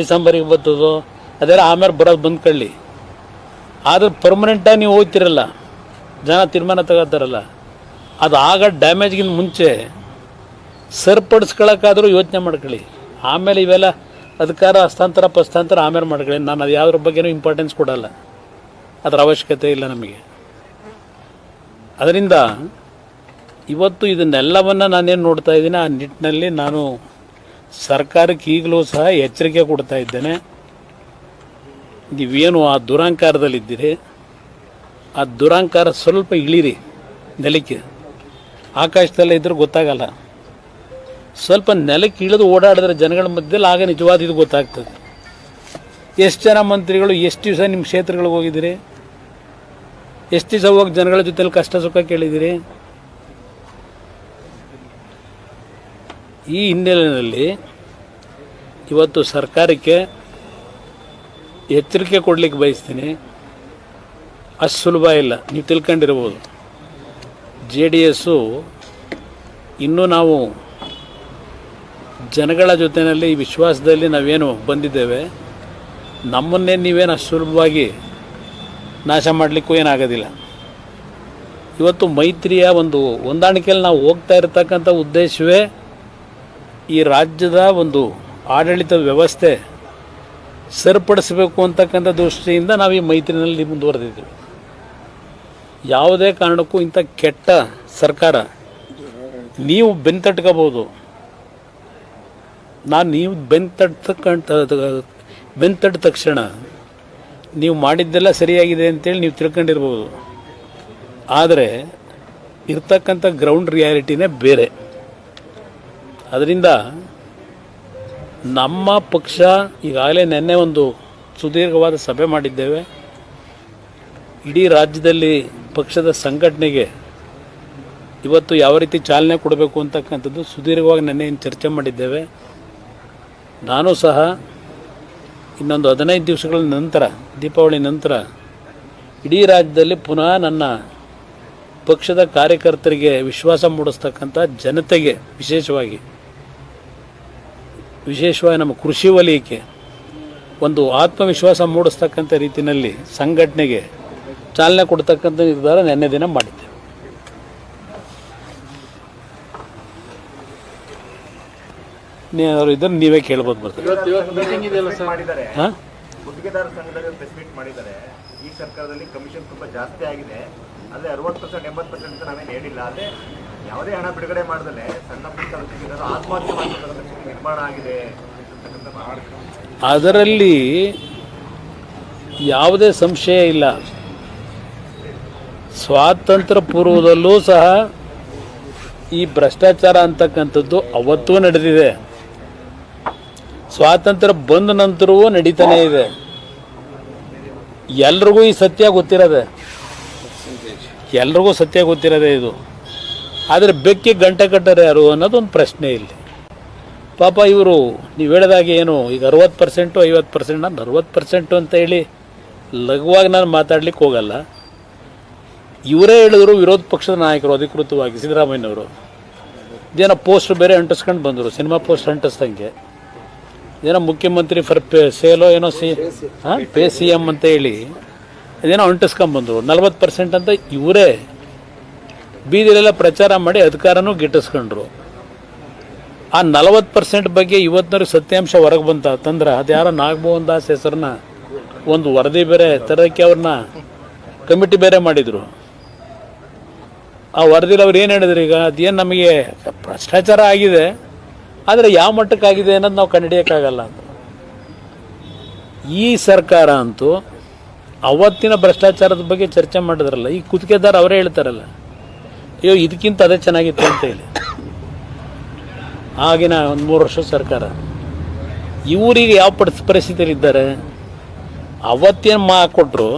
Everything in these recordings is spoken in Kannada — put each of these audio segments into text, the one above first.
ಡಿಸೆಂಬರಿಗೆ ಬರ್ತದೋ ಅದೆಲ್ಲ ಆಮೇಲೆ ಬರೋದು ಬಂದ್ಕೊಳ್ಳಿ ಆದ್ರೆ ಪರ್ಮನೆಂಟಾಗಿ ನೀವು ಹೋಗ್ತಿರಲ್ಲ, ಜನ ತೀರ್ಮಾನ ತಗೋತಾರಲ್ಲ, ಅದು ಆಗ ಡ್ಯಾಮೇಜ್ಗಿಂತ ಮುಂಚೆ ಸರಿಪಡಿಸ್ಕೊಳಕ್ಕಾದರೂ ಯೋಚನೆ ಮಾಡ್ಕೊಳ್ಳಿ. ಆಮೇಲೆ ಇವೆಲ್ಲ ಅಧಿಕಾರ, ಹಸ್ತಾಂತರ, ಪಸ್ತಾಂತರ ಆಮೇಲೆ ಮಾಡ್ಕೊಳ್ಳಿ. ನಾನು ಅದು ಯಾವ್ದ್ರ ಬಗ್ಗೆನೂ ಇಂಪಾರ್ಟೆನ್ಸ್ ಕೊಡಲ್ಲ. ಅದರ ಅವಶ್ಯಕತೆ ಇಲ್ಲ ನಮಗೆ. ಅದರಿಂದ ಇವತ್ತು ಇದನ್ನೆಲ್ಲವನ್ನು ನಾನೇನು ನೋಡ್ತಾ ಇದ್ದೀನಿ, ಆ ನಿಟ್ಟಿನಲ್ಲಿ ನಾನು ಸರ್ಕಾರಕ್ಕೆ ಈಗಲೂ ಸಹ ಎಚ್ಚರಿಕೆ ಕೊಡ್ತಾ ಇದ್ದೇನೆ. ನೀವೇನು ಆ ದುರಂಕಾರದಲ್ಲಿದ್ದೀರಿ? ಆ ದುರಂಕಾರ ಸ್ವಲ್ಪ ಇಳಿರಿ ನೆಲಕ್ಕೆ. ಆಕಾಶದಲ್ಲೇ ಇದ್ರೆ ಗೊತ್ತಾಗಲ್ಲ. ಸ್ವಲ್ಪ ನೆಲಕ್ಕೆ ಇಳಿದು ಓಡಾಡಿದ್ರೆ ಜನಗಳ ಮಧ್ಯದಲ್ಲಿ ಆಗ ನಿಜವಾದ ಇದು ಗೊತ್ತಾಗ್ತದೆ. ಎಷ್ಟು ಜನ ಮಂತ್ರಿಗಳು, ಎಷ್ಟು ದಿವಸ ನಿಮ್ಮ ಕ್ಷೇತ್ರಗಳಿಗೆ ಹೋಗಿದ್ದೀರಿ? ಎಷ್ಟು ದಿವಸ ಹೋಗಿ ಜನಗಳ ಜೊತೆಯಲ್ಲಿ ಕಷ್ಟ ಸುಖ ಕೇಳಿದ್ದೀರಿ? ಈ ಹಿನ್ನೆಲೆಯಲ್ಲಿ ಇವತ್ತು ಸರ್ಕಾರಕ್ಕೆ ಎಚ್ಚರಿಕೆ ಕೊಡಲಿಕ್ಕೆ ಬಯಸ್ತೀನಿ. ಅಷ್ಟು ಸುಲಭ ಇಲ್ಲ. ನೀವು ತಿಳ್ಕೊಂಡಿರ್ಬೋದು. ಜೆ ಡಿ ಎಸ್ಸು ಇನ್ನೂ ನಾವು ಜನಗಳ ಜೊತೆಯಲ್ಲಿ ವಿಶ್ವಾಸದಲ್ಲಿ ನಾವೇನು ಬಂದಿದ್ದೇವೆ. ನಮ್ಮನ್ನೇ ನೀವೇನು ಅಷ್ಟು ಸುಲಭವಾಗಿ ನಾಶ ಮಾಡಲಿಕ್ಕೂ ಏನಾಗೋದಿಲ್ಲ. ಇವತ್ತು ಮೈತ್ರಿಯ ಒಂದು ಹೊಂದಾಣಿಕೆಯಲ್ಲಿ ನಾವು ಹೋಗ್ತಾ ಇರತಕ್ಕಂಥ ಉದ್ದೇಶವೇ ಈ ರಾಜ್ಯದ ಒಂದು ಆಡಳಿತ ವ್ಯವಸ್ಥೆ ಸರಿಪಡಿಸಬೇಕು ಅಂತಕ್ಕಂಥ ದೃಷ್ಟಿಯಿಂದ ನಾವು ಈ ಮೈತ್ರಿನಲ್ಲಿ ಮುಂದುವರೆದಿದ್ದೀವಿ. ಯಾವುದೇ ಕಾರಣಕ್ಕೂ ಇಂಥ ಕೆಟ್ಟ ಸರ್ಕಾರ ನೀವು ಬೆನ್ತಟ್ಕೋಬೋದು ನಾನು ನೀವು ಬೆನ್ ತಟ್ಟಕ್ಕಂತ ಬೆನ್ ತಟ್ಟ ತಕ್ಷಣ ನೀವು ಮಾಡಿದ್ದೆಲ್ಲ ಸರಿಯಾಗಿದೆ ಅಂತೇಳಿ ನೀವು ತಿಳ್ಕೊಂಡಿರ್ಬೋದು. ಆದರೆ ಇರ್ತಕ್ಕಂಥ ಗ್ರೌಂಡ್ ರಿಯಾಲಿಟಿನೇ ಬೇರೆ. ಅದರಿಂದ ನಮ್ಮ ಪಕ್ಷ ಈಗಾಗಲೇ ನಿನ್ನೆ ಒಂದು ಸುದೀರ್ಘವಾದ ಸಭೆ ಮಾಡಿದ್ದೇವೆ. ಇಡೀ ರಾಜ್ಯದಲ್ಲಿ ಪಕ್ಷದ ಸಂಘಟನೆಗೆ ಇವತ್ತು ಯಾವ ರೀತಿ ಚಾಲನೆ ಕೊಡಬೇಕು ಅಂತಕ್ಕಂಥದ್ದು ಸುದೀರ್ಘವಾಗಿ ನಿನ್ನೆ ಚರ್ಚೆ ಮಾಡಿದ್ದೇವೆ. ನಾನು ಸಹ ಇನ್ನೊಂದು ಹದಿನೈದು ದಿವಸಗಳ ನಂತರ, ದೀಪಾವಳಿ ನಂತರ ಇಡೀ ರಾಜ್ಯದಲ್ಲಿ ಪುನಃ ನನ್ನ ಪಕ್ಷದ ಕಾರ್ಯಕರ್ತರಿಗೆ ವಿಶ್ವಾಸ ಮೂಡಿಸ್ತಕ್ಕಂಥ ಜನತೆಗೆ ವಿಶೇಷವಾಗಿ ವಿಶೇಷವಾಗಿ ನಮ್ಮ ಕೃಷಿ ವಲಯಕ್ಕೆ ಒಂದು ಆತ್ಮವಿಶ್ವಾಸ ಮೂಡಿಸ್ತಕ್ಕಂಥ ರೀತಿಯಲ್ಲಿ ಸಂಘಟನೆಗೆ ಚಾಲನೆ ಕೊಡ್ತಕ್ಕಂಥ ನಿರ್ಧಾರ ನಿನ್ನೆ ದಿನ ಮಾಡಿದ್ದೆ ನೀವು ಇದನ್ನು ನೀವೇ ಕೇಳ್ಬೋದು ಬರ್ತದೆ ಮಾಡಿದ್ದಾರೆ ಹಾಂ? ಈ ಸರ್ಕಾರದಲ್ಲಿ ಕಮಿಷನ್ ತುಂಬ ಜಾಸ್ತಿ ಆಗಿದೆ. ಅದೇ ಅರವತ್ತು ಪರ್ಸೆಂಟ್ ಎಂಬತ್ತು ಪರ್ಸೆಂಟ್ ಅಂತ ನಾವೇನು ಹೇಳಿಲ್ಲ. ಆದರೆ ಯಾವುದೇ ಹಣ ಬಿಡುಗಡೆ ಮಾಡಿದ್ರೆ ಸಣ್ಣ ಪುಟ್ಟ ಗುತ್ತಿಗೆದಾರರು ಆತ್ಮಹತ್ಯೆ ನಿರ್ಮಾಣ ಆಗಿದೆ ಅದರಲ್ಲಿ ಯಾವುದೇ ಸಂಶಯ ಇಲ್ಲ. ಸ್ವಾತಂತ್ರ್ಯ ಪೂರ್ವದಲ್ಲೂ ಸಹ ಈ ಭ್ರಷ್ಟಾಚಾರ ಅಂತಕ್ಕಂಥದ್ದು ಅವತ್ತೂ ನಡೆದಿದೆ. ಸ್ವಾತಂತ್ರ್ಯ ಬಂದ ನಂತರವೂ ನಡೀತಾನೇ ಇದೆ. ಎಲ್ರಿಗೂ ಈ ಸತ್ಯ ಗೊತ್ತಿರೋದೆ. ಎಲ್ರಿಗೂ ಸತ್ಯ ಗೊತ್ತಿರೋದೆ ಇದು. ಆದರೆ ಬೆಕ್ಕಿ ಗಂಟೆ ಕಟ್ಟರೆ ಯಾರು ಅನ್ನೋದೊಂದು ಪ್ರಶ್ನೆ ಇಲ್ಲಿ. ಪಾಪ ಇವರು, ನೀವು ಹೇಳಿದಾಗೆ ಏನು, ಈಗ ಅರವತ್ತು ಪರ್ಸೆಂಟು ಐವತ್ತು ಪರ್ಸೆಂಟ್ ನಾನು ಅರವತ್ತು ಪರ್ಸೆಂಟು ಅಂತ ಹೇಳಿ ಲಘುವಾಗಿ ನಾನು ಮಾತಾಡ್ಲಿಕ್ಕೆ ಹೋಗಲ್ಲ. ಇವರೇ ಹೇಳಿದ್ರು ವಿರೋಧ ಪಕ್ಷದ ನಾಯಕರು, ಅಧಿಕೃತವಾಗಿ ಸಿದ್ದರಾಮಯ್ಯನವರು. ಇದೇನೋ ಪೋಸ್ಟ್ ಬೇರೆ ಅಂಟಿಸ್ಕೊಂಡು ಬಂದರು, ಸಿನಿಮಾ ಪೋಸ್ಟ್ ಅಂಟಿಸ್ದಂಗೆ. ಏನೋ ಮುಖ್ಯಮಂತ್ರಿ ಫರ್ ಪೇ ಸೇಲೋ ಏನೋ ಸಿ ಹಾಂ? ಪೇ ಸಿ ಎಂ ಅಂತ ಹೇಳಿ ಅದೇನೋ ಅಂಟಿಸ್ಕೊಂಬಂದರು. ನಲ್ವತ್ತು ಪರ್ಸೆಂಟ್ ಅಂತ ಇವರೇ ಬೀದಿಲೆಲ್ಲ ಪ್ರಚಾರ ಮಾಡಿ ಅಧಿಕಾರನೂ ಗಿಟ್ಟಿಸ್ಕೊಂಡ್ರು. ಆ ನಲವತ್ತು ಪರ್ಸೆಂಟ್ ಬಗ್ಗೆ ಇವತ್ತಿನವ್ರಿಗೆ ಸತ್ಯಾಂಶ ಹೊರಗೆ ಬಂತ. ತಂದ್ರೆ ಅದು ಯಾರೋ ನಾಗಮೋಹನ್ ದಾಸ್ ಹೆಸರನ್ನ ಒಂದು ವರದಿ ಬೇರೆ ತರೋಕ್ಕೆ ಅವ್ರನ್ನ ಕಮಿಟಿ ಬೇರೆ ಮಾಡಿದರು. ಆ ವರದಿಲಿ ಅವ್ರು ಏನು ಹೇಳಿದ್ರು ಈಗ? ಅದೇನು ನಮಗೆ ಭ್ರಷ್ಟಾಚಾರ ಆಗಿದೆ. ಆದರೆ ಯಾವ ಮಟ್ಟಕ್ಕಾಗಿದೆ ಅನ್ನೋದು ನಾವು ಕಂಡುಹಿಡಿಯೋಕ್ಕಾಗಲ್ಲ ಅಂತ. ಈ ಸರ್ಕಾರ ಅಂತೂ ಅವತ್ತಿನ ಭ್ರಷ್ಟಾಚಾರದ ಬಗ್ಗೆ ಚರ್ಚೆ ಮಾಡಿದ್ರಲ್ಲ, ಈ ಕುತ್ತಿಗೆದಾರ ಅವರೇ ಹೇಳ್ತಾರಲ್ಲ, ಅಯ್ಯೋ, ಇದಕ್ಕಿಂತ ಅದೇ ಚೆನ್ನಾಗಿತ್ತು ಅಂತ ಹೇಳಿ. ಆಗಿನ ಒಂದು ಮೂರು ವರ್ಷ ಸರ್ಕಾರ. ಇವರಿಗೆ ಯಾವ ಪರಿಸ್ಥಿತಿಯಲ್ಲಿದ್ದಾರೆ? ಅವತ್ತೇನು ಮಾ ಕೊಟ್ಟರು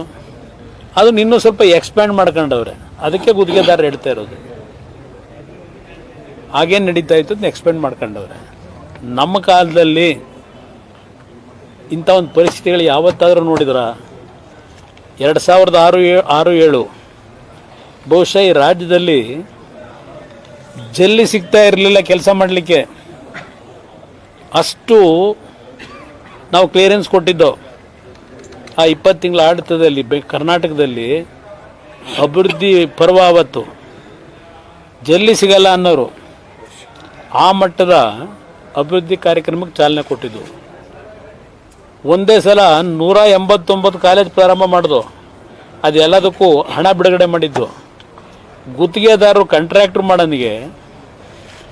ಅದನ್ನ ಇನ್ನೂ ಸ್ವಲ್ಪ ಎಕ್ಸ್ಪ್ಯಾಂಡ್ ಮಾಡ್ಕೊಂಡವ್ರೆ. ಅದಕ್ಕೆ ಗುತ್ತಿಗೆದಾರರು ಹೇಳ್ತಾ ಇರೋದು. ಹಾಗೇನು ನಡೀತಾ ಇತ್ತು ಎಕ್ಸ್ಪ್ಯಾಂಡ್ ಮಾಡ್ಕೊಂಡವ್ರೆ. ನಮ್ಮ ಕಾಲದಲ್ಲಿ ಇಂಥ ಒಂದು ಪರಿಸ್ಥಿತಿಗಳು ಯಾವತ್ತಾದರೂ ನೋಡಿದ್ರ? ಎರಡು ಸಾವಿರದ ಆರು ಏ, ಆರು ಏಳು. ಬಹುಶಃ ಈ ರಾಜ್ಯದಲ್ಲಿ ಜಲ್ಲಿ ಸಿಗ್ತಾ ಇರಲಿಲ್ಲ ಕೆಲಸ ಮಾಡಲಿಕ್ಕೆ. ಅಷ್ಟು ನಾವು ಕ್ಲಿಯರೆನ್ಸ್ ಕೊಟ್ಟಿದ್ದೋ. ಆ ಇಪ್ಪತ್ತು ತಿಂಗಳ ಆಡಳಿತದಲ್ಲಿ ಬೆ, ಕರ್ನಾಟಕದಲ್ಲಿ ಅಭಿವೃದ್ಧಿ ಪರ್ವ ಅವತ್ತು ಜಲ್ಲಿ ಸಿಗಲ್ಲ ಅನ್ನೋರು. ಆ ಮಟ್ಟದ ಅಭಿವೃದ್ಧಿ ಕಾರ್ಯಕ್ರಮಕ್ಕೆ ಚಾಲನೆ ಕೊಟ್ಟಿದ್ದು. ಒಂದೇ ಸಲ ನೂರ ಎಂಬತ್ತೊಂಬತ್ತು ಕಾಲೇಜ್ ಪ್ರಾರಂಭ ಮಾಡಿದ್ವು. ಅದೆಲ್ಲದಕ್ಕೂ ಹಣ ಬಿಡುಗಡೆ ಮಾಡಿದ್ದು. ಗುತ್ತಿಗೆದಾರರು ಕಾಂಟ್ರಾಕ್ಟ್ರ್ ಮಾಡೋನಿಗೆ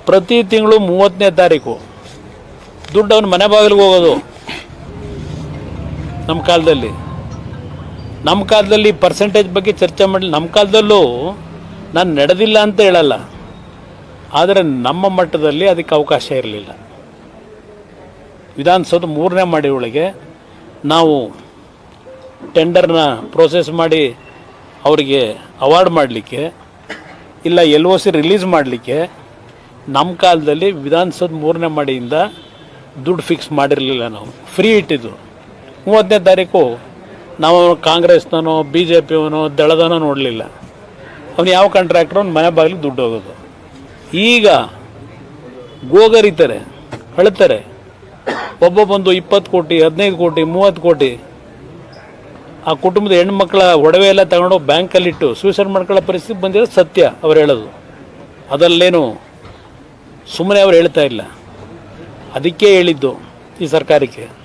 ಪ್ರತಿ ತಿಂಗಳು ಮೂವತ್ತನೇ ತಾರೀಕು. ದುಡ್ಡು ಅವನ ಮನೆ ಬಾಗಿಲಿಗೆ ಹೋಗೋದು. ನಮ್ಮ ಕಾಲದಲ್ಲಿ. ನಮ್ಮ ಕಾಲದಲ್ಲಿ ಪರ್ಸೆಂಟೇಜ್ ಬಗ್ಗೆ ಚರ್ಚೆ ಮಾಡಲಿ ನಮ್ಮ ಕಾಲದಲ್ಲೂ ನಾನು ನಡೆದಿಲ್ಲ ಅಂತ ಹೇಳಲ್ಲ. ಆದರೆ ನಮ್ಮ ಮಟ್ಟದಲ್ಲಿ ಅದಕ್ಕೆ ಅವಕಾಶ ಇರಲಿಲ್ಲ. ವಿಧಾನಸೌಧ ಮೂರನೇ ಮಾಡಿ ಒಳಗೆ ನಾವು ಟೆಂಡರ್ನ ಪ್ರೋಸೆಸ್ ಮಾಡಿ ಅವರಿಗೆ ಅವಾರ್ಡ್ ಮಾಡಲಿಕ್ಕೆ, ಇಲ್ಲ ಎಲ್ ಒ ಸಿ ರಿಲೀಸ್ ಮಾಡಲಿಕ್ಕೆ ನಮ್ಮ ಕಾಲದಲ್ಲಿ ವಿಧಾನಸೌಧ ಮೂರನೇ ಮಾಡಿಯಿಂದ ದುಡ್ಡು ಫಿಕ್ಸ್ ಮಾಡಿರಲಿಲ್ಲ ನಾವು. ಫ್ರೀ ಇಟ್ಟಿದ್ದು. ಮೂವತ್ತನೇ ತಾರೀಕು ನಾವು ಕಾಂಗ್ರೆಸ್ನೋ ಬಿ ಜೆ ಪಿಯವನೋ ದಳದನೋ ನೋಡಲಿಲ್ಲ. ಅವನು ಯಾವ ಕಾಂಟ್ರಾಕ್ಟ್ರು ಅವ್ನು ಮನೆ ಬಾಗಿಲಿಗೆ ದುಡ್ಡು ಹೋಗೋದು. ಈಗ ಗೋಗರಿತಾರೆ, ಅಳ್ತಾರೆ. ಒಬ್ಬ ಬಂದು ಇಪ್ಪತ್ತು ಕೋಟಿ, ಹದಿನೈದು ಕೋಟಿ, ಮೂವತ್ತು ಕೋಟಿ. ಆ ಕುಟುಂಬದ ಹೆಣ್ಮಕ್ಳ ಒಡವೆ ಎಲ್ಲ ತಗೊಂಡು ಬ್ಯಾಂಕಲ್ಲಿಟ್ಟು ಸೂಸೈಡ್ ಮಾಡ್ಕೊಳ್ಳೋ ಪರಿಸ್ಥಿತಿ ಬಂದಿರೋದು ಸತ್ಯ ಅವ್ರು ಹೇಳೋದು. ಅದಲ್ಲೇನು ಸುಮ್ಮನೆ ಅವ್ರು ಹೇಳ್ತಾ ಇಲ್ಲ. ಅದಕ್ಕೆ ಹೇಳಿದ್ದು ಈ ಸರ್ಕಾರಕ್ಕೆ.